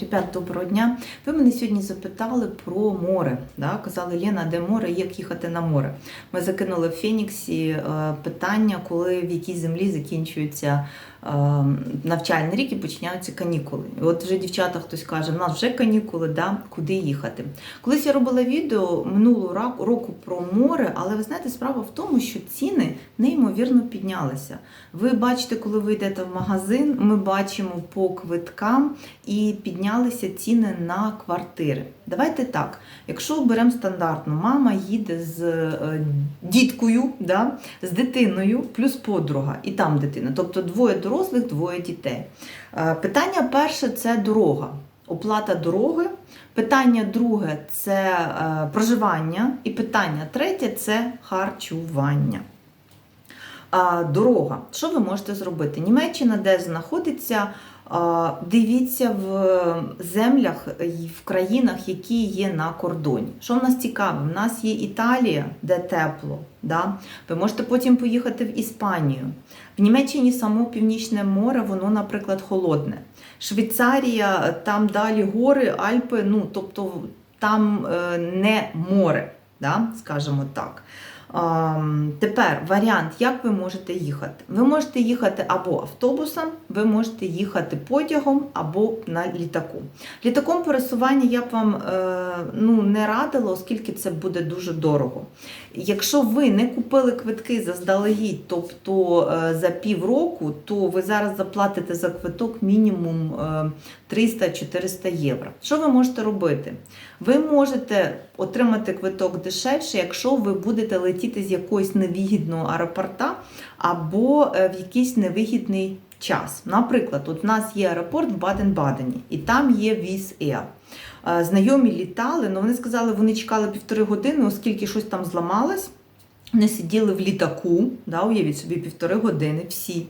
Ребят, доброго дня. Ви мене сьогодні запитали про море. Да? Казали, Лена, де море, як їхати на море. Ми закинули в Феніксі е, питання, коли в якій землі закінчується навчальний рік і починаються канікули. І от вже дівчата хтось каже, в нас вже канікули, да? куди їхати. Колись я робила відео минулого року про море, але ви знаєте, справа в тому, що ціни неймовірно піднялися. Ви бачите, коли ви йдете в магазин, ми бачимо по квиткам і піднялися ціни на квартири. Давайте так, якщо беремо стандартно, мама їде з е, діткою, да, з дитиною, плюс подруга, і там дитина, тобто двоє дорослих, двоє дітей. Е, Питання перше це дорога. Оплата дороги. Питання друге це е, проживання. І питання третє це харчування. Дорога. Що ви можете зробити? Німеччина, де знаходиться, дивіться в землях і в країнах, які є на кордоні. Що в нас цікаве? В нас є Італія, де тепло. Да? Ви можете потім поїхати в Іспанію. В Німеччині само Північне море, воно, наприклад, холодне. Швейцарія, там далі гори, Альпи, ну тобто там е, не море, да? скажімо так. Тепер варіант, як ви можете їхати. Ви можете їхати або автобусом, ви можете їхати потягом або на літаку. Літаком пересування я б вам е, ну, не радила, оскільки це буде дуже дорого. Якщо ви не купили квитки заздалегідь, тобто е, за півроку, то ви зараз заплатите за квиток мінімум е, 300-400 євро. Що ви можете робити? Ви можете отримати квиток дешевше, якщо ви будете летіти з якогось невигідного аеропорта або е, в якийсь невигідний час. Наприклад, от в нас є аеропорт в Баден-Бадені, і там є Віз Air. Е, Знайомі літали, але вони сказали, вони чекали півтори години, оскільки щось там зламалось. Вони сиділи в літаку, да, уявіть собі, півтори години всі.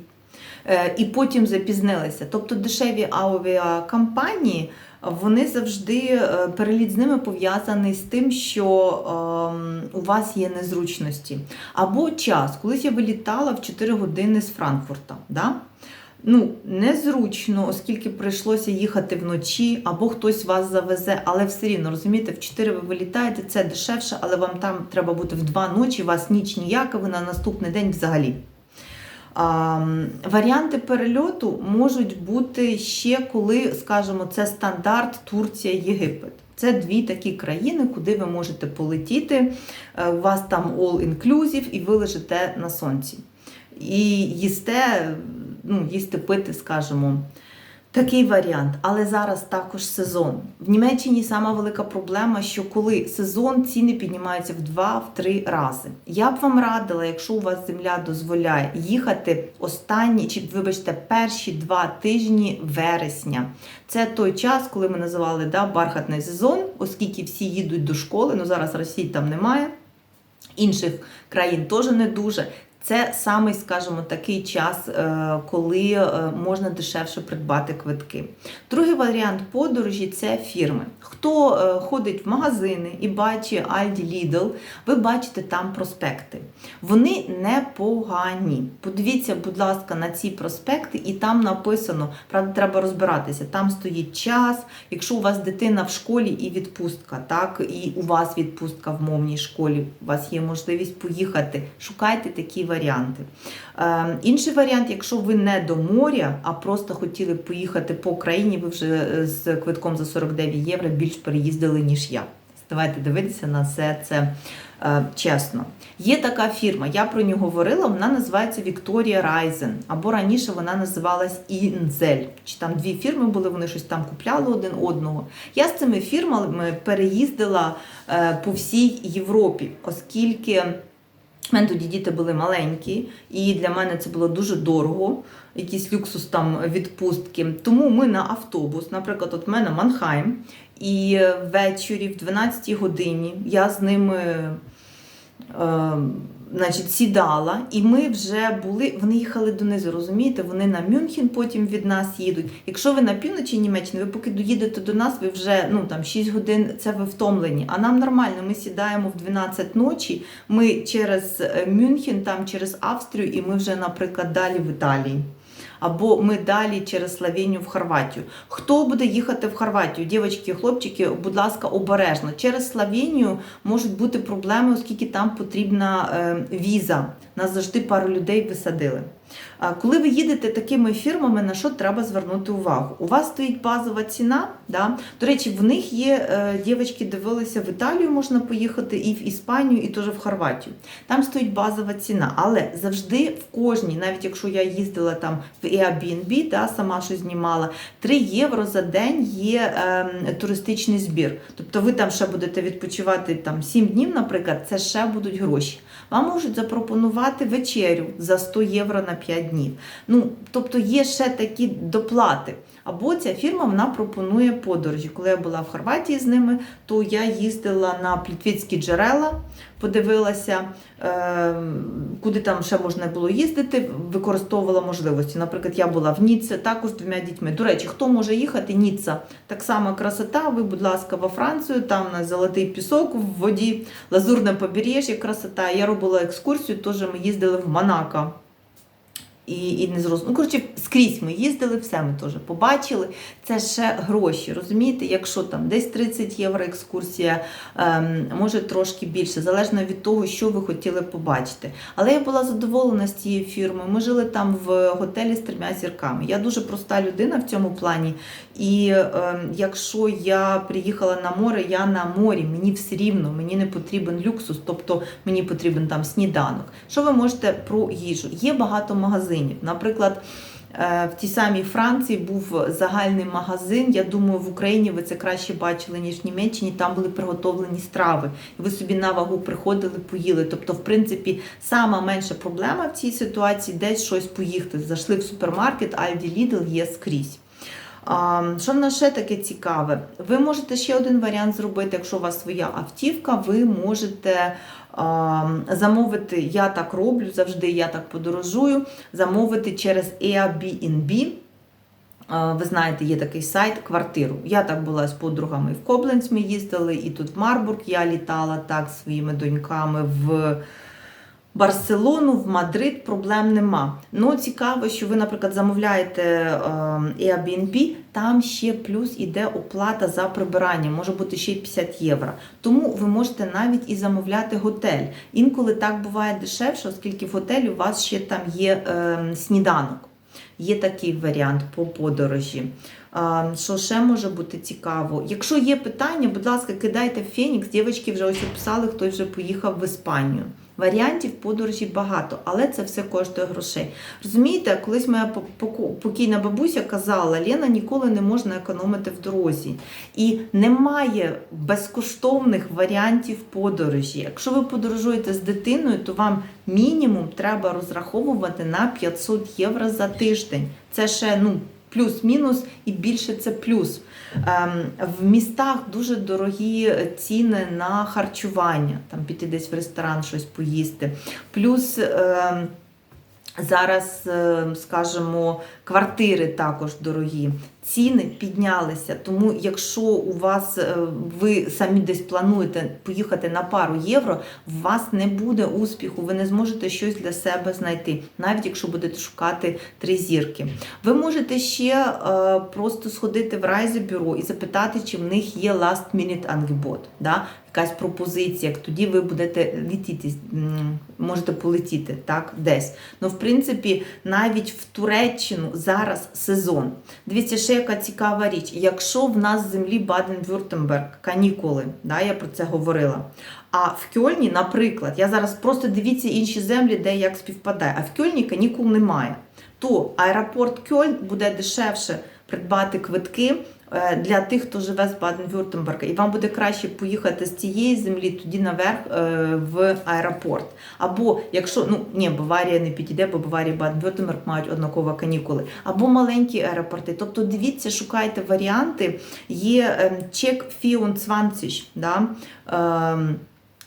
Е, І потім запізнилися. Тобто дешеві авіакомпанії, вони завжди е, переліт з ними пов'язаний з тим, що ем, у вас є незручності. Або час. Колись я вилітала в 4 години з Франкфурта. Да? Ну, незручно, оскільки прийшлося їхати вночі, або хтось вас завезе, але все рівно, розумієте, в 4 ви вилітаєте, це дешевше, але вам там треба бути в 2 ночі, вас ніч ніяка, ви на наступний день взагалі. Варіанти перельоту можуть бути ще коли, скажімо, це стандарт Турція, Єгипет. Це дві такі країни, куди ви можете полетіти. Е, У вас там all-inclusive, і ви лежите на сонці. І їсте, ну, їсти пити, скажімо. Такий варіант, але зараз також сезон. В Німеччині сама велика проблема, що коли сезон ціни піднімаються в 2-3 рази. Я б вам радила, якщо у вас земля дозволяє, їхати останні чи, вибачте, перші два тижні вересня. Це той час, коли ми називали да, бархатний сезон, оскільки всі їдуть до школи. Ну зараз Росії там немає, інших країн теж не дуже. Це саме, скажімо, такий час, е, коли е, можна дешевше придбати квитки. Другий варіант подорожі це фірми. Хто е, ходить в магазини і бачить Aldi Lidl, ви бачите там проспекти. Вони непогані. Подивіться, будь ласка, на ці проспекти, і там написано, правда, треба розбиратися. Там стоїть час. Якщо у вас дитина в школі і відпустка, так, і у вас відпустка в мовній школі, у вас є можливість поїхати. Шукайте такі варіанти. Е, інший варіант, якщо ви не до моря, а просто хотіли поїхати по країні, ви вже е, з квитком за 49 євро більш переїздили, ніж я. Давайте дивитися на все це е, чесно. Є така фірма, я про нього говорила, вона називається Вікторія Райзен, або раніше вона називалась Інзель. Чи там дві фірми були, вони щось там купляли один одного. Я з цими фірмами переїздила е, по всій Європі, оскільки. У мене тоді діти були маленькі, і для мене це було дуже дорого, якийсь люксус там відпустки. Тому ми на автобус, наприклад, от в мене Манхайм, і ввечері в 12 годині я з ними е, значить, сідала, і ми вже були, вони їхали донизу, розумієте? Вони на Мюнхен потім від нас їдуть. Якщо ви на півночі Німеччини, ви поки доїдете до нас, ви вже ну, там, 6 годин це ви втомлені. А нам нормально, ми сідаємо в 12 ночі, ми через е, Мюнхен, там через Австрію, і ми вже, наприклад, далі в Італії. Або ми далі через Словенію в Хорватію. Хто буде їхати в Хорватію? Дівчатки хлопчики, будь ласка, обережно. Через Словенію можуть бути проблеми, оскільки там потрібна е, віза. Нас завжди пару людей висадили. Коли ви їдете такими фірмами, на що треба звернути увагу? У вас стоїть базова ціна. Да? До речі, в них є е, дівчатки дивилися в Італію, можна поїхати, і в Іспанію, і теж в Хорватію. Там стоїть базова ціна, але завжди в кожній, навіть якщо я їздила там в Airbnb, да, сама що знімала, 3 євро за день є е, туристичний збір. Тобто ви там ще будете відпочивати там 7 днів, наприклад, це ще будуть гроші. Вам можуть запропонувати вечерю за 100 євро на 5 днів. Ну, тобто є ще такі доплати. Або ця фірма вона пропонує подорожі. Коли я була в Хорватії з ними, то я їздила на Плітвіцькі джерела, подивилася, е, куди там ще можна було їздити, використовувала можливості. Наприклад, я була в Ніцца також з двома дітьми. До речі, хто може їхати? Ніцца. Так само красота. Ви, будь ласка, во Францію, там на золотий пісок в воді, лазурне побережжя, красота. Я робила екскурсію, теж ми їздили в Монако. І, і не зрозуміло. Ну, коротше, скрізь ми їздили, все ми теж побачили. Це ще гроші. Розумієте, якщо там десь 30 євро екскурсія, ем, може трошки більше, залежно від того, що ви хотіли побачити. Але я була задоволена з цією фірмою. Ми жили там в готелі з трьома зірками. Я дуже проста людина в цьому плані. І ем, якщо я приїхала на море, я на морі, мені все рівно, мені не потрібен люксус, тобто мені потрібен там сніданок. Що ви можете про їжу? Є багато магазинів. Наприклад, е, в тій самій Франції був загальний магазин. Я думаю, в Україні ви це краще бачили, ніж в Німеччині. Там були приготовлені страви. І ви собі на вагу приходили, поїли. Тобто, в принципі, сама менша проблема в цій ситуації десь щось поїхати. Зайшли в супермаркет, Aldi, Lidl є скрізь. Що в нас ще таке цікаве? Ви можете ще один варіант зробити, якщо у вас своя автівка, ви можете замовити, я так роблю завжди, я так подорожую, замовити через Airbnb. Ви знаєте, є такий сайт квартиру. Я так була з подругами в Кобленць ми їздили, і тут в Марбург я літала так своїми доньками в. Барселону, в Мадрид проблем нема. Ну, цікаво, що ви, наприклад, замовляєте е, Airbnb, там ще плюс іде оплата за прибирання, може бути ще й 50 євро. Тому ви можете навіть і замовляти готель. Інколи так буває дешевше, оскільки в готелі у вас ще там є е, сніданок. Є такий варіант по подорожі. Що ще може бути цікаво? Якщо є питання, будь ласка, кидайте в Фенікс. Дівчатки вже ось описали, хтось вже поїхав в Іспанію. Варіантів подорожі багато, але це все коштує грошей. Розумієте, колись моя покійна бабуся казала, Лена ніколи не можна економити в дорозі. І немає безкоштовних варіантів подорожі. Якщо ви подорожуєте з дитиною, то вам мінімум треба розраховувати на 500 євро за тиждень. Це ще ну, плюс-мінус і більше це плюс. Ем, в містах дуже дорогі ціни на харчування, там піти десь в ресторан щось поїсти. Плюс ем, зараз, ем, скажімо, квартири також дорогі. Ціни піднялися, тому якщо у вас е, ви самі десь плануєте поїхати на пару євро, у вас не буде успіху, ви не зможете щось для себе знайти, навіть якщо будете шукати три зірки. Ви можете ще е, просто сходити в райзебюро і запитати, чи в них є last minute ангебот, да? якась пропозиція, як тоді ви будете летіти, можете полетіти так, десь. Ну, в принципі, навіть в Туреччину зараз сезон. Дивіться, ще яка цікава річ. Якщо в нас в землі Баден-Вюртемберг, канікули, да, я про це говорила. А в Кьольні, наприклад, я зараз просто дивіться інші землі, де як співпадає, а в Кьольні канікул немає. То аеропорт Кьольн буде дешевше придбати квитки для тих, хто живе з Баден-Вюртемберга. І вам буде краще поїхати з цієї землі тоді наверх е, в аеропорт. Або якщо ну ні, Баварія не підійде, бо Баварія і Баден-Вюртемберг мають однаково канікули, або маленькі аеропорти. Тобто дивіться, шукайте варіанти. Є чек 24, да, ем,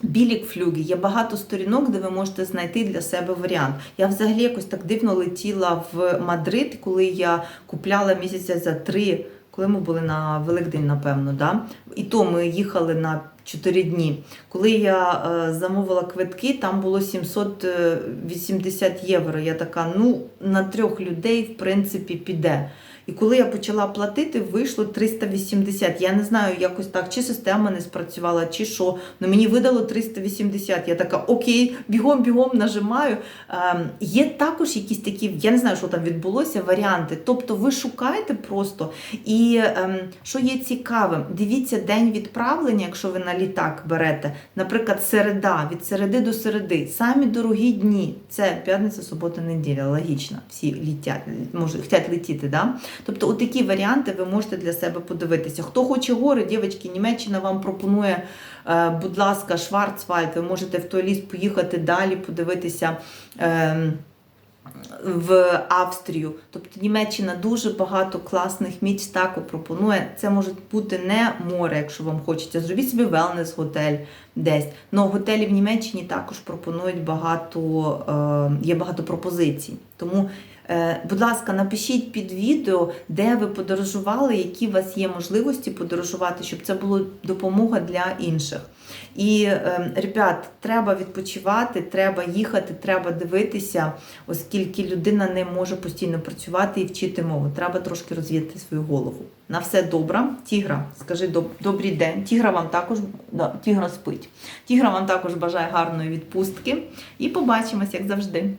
Білік флюги, є багато сторінок, де ви можете знайти для себе варіант. Я взагалі якось так дивно летіла в Мадрид, коли я купляла місяця за три коли ми були на Великдень, напевно, да? і то ми їхали на 4 дні. Коли я е, замовила квитки, там було 780 євро. Я така, ну, на трьох людей, в принципі, піде. І коли я почала платити, вийшло 380. Я не знаю, якось так, чи система не спрацювала, чи що. Ну мені видало 380. Я така, окей, бігом, бігом нажимаю. Ем, є також якісь такі, я не знаю, що там відбулося, варіанти. Тобто ви шукаєте просто. І ем, що є цікавим, дивіться день відправлення, якщо ви на літак берете, наприклад, середа, від середи до середи. Самі дорогі дні це п'ятниця, субота, неділя. Логічно, всі літять, може, хочуть летіти. Да? Тобто, отакі варіанти ви можете для себе подивитися. Хто хоче гори, дівчатки, Німеччина вам пропонує, е, будь ласка, Шварцвальд, ви можете в той ліс поїхати далі, подивитися. ем, в Австрію. Тобто Німеччина дуже багато класних місць також пропонує. Це може бути не море, якщо вам хочеться. Зробіть собі велнес-готель десь. Но готелі в Німеччині також пропонують багато, е, є багато пропозицій. Тому, будь ласка, напишіть під відео, де ви подорожували, які у вас є можливості подорожувати, щоб це була допомога для інших. І, е, ребят, треба відпочивати, треба їхати, треба дивитися, оскільки людина не може постійно працювати і вчити мову. Треба трошки розвіяти свою голову. На все добре. Тігра, скажи доб- добрий день. Тігра вам також да, тігра спить. Тігра вам також бажає гарної відпустки. І побачимось, як завжди.